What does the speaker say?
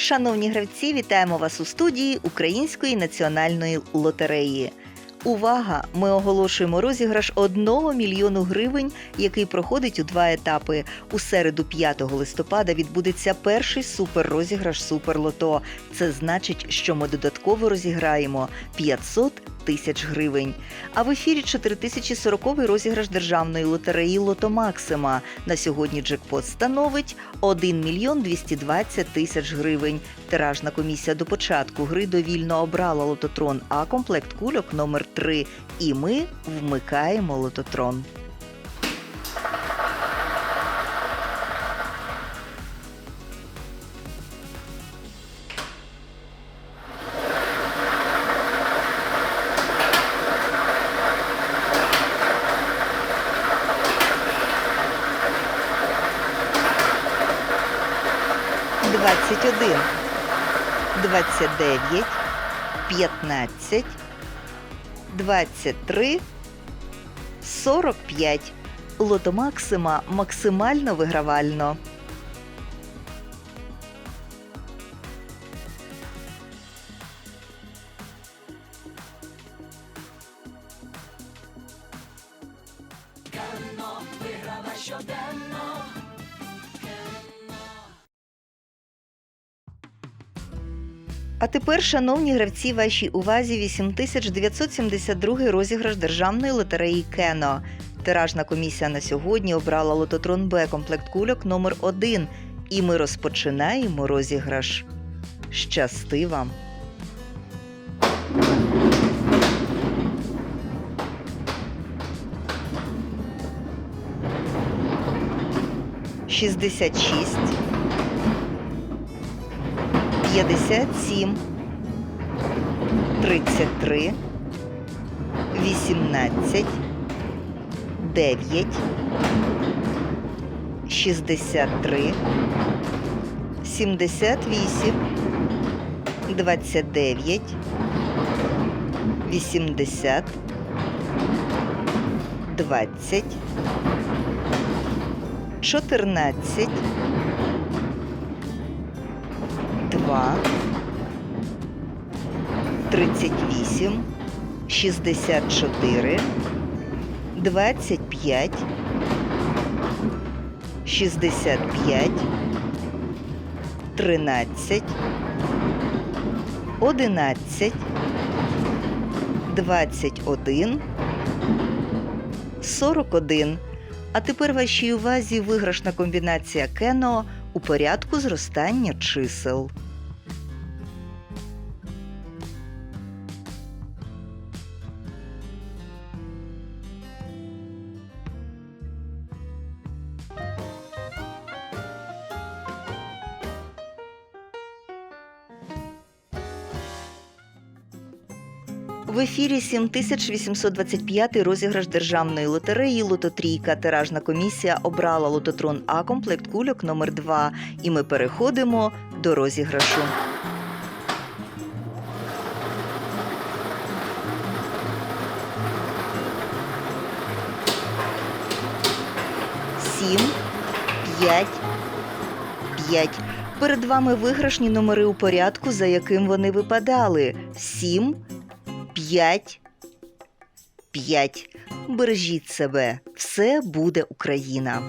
Шановні гравці, вітаємо вас у студії Української національної лотереї. Увага! Ми оголошуємо розіграш 1 мільйону гривень, який проходить у два етапи. У середу, 5 листопада, відбудеться перший суперрозіграш Суперлото. Це значить, що ми додатково розіграємо 500 тисяч гривень. А в ефірі 4040 розіграш державної лотереї Лото Максима. На сьогодні джекпот становить 1 мільйон 220 тисяч гривень. Тиражна комісія до початку гри довільно обрала лототрон А комплект кульок номер 3 І ми вмикаємо лототрон. Двадцять один, двадцять дев'ять, п'ятнадцять, двадцять три, сорок п'ять. Лото Максима максимально вигравально. А тепер, шановні гравці, вашій увазі 8972 розіграш державної лотереї Кено. Тиражна комісія на сьогодні обрала лототрон Б комплект кульок номер 1 І ми розпочинаємо розіграш. Щасти вам! Шістдесят шість. 57, 33, 18, 9, 63, 78, 29, 80, 20, 14, 2, 38, 64, 25, 65, 13, 11, 21, 41. А тепер вашій увазі виграшна комбінація Кено у порядку зростання чисел. В ефірі 7825 розіграш державної лотереї Лототрійка. Тиражна комісія обрала лототрон А комплект кульок номер 2 І ми переходимо до розіграшу. Сім, п'ять, п'ять. Перед вами виграшні номери у порядку, за яким вони випадали. Сім, п'ять, п'ять. Бережіть себе. Все буде Україна.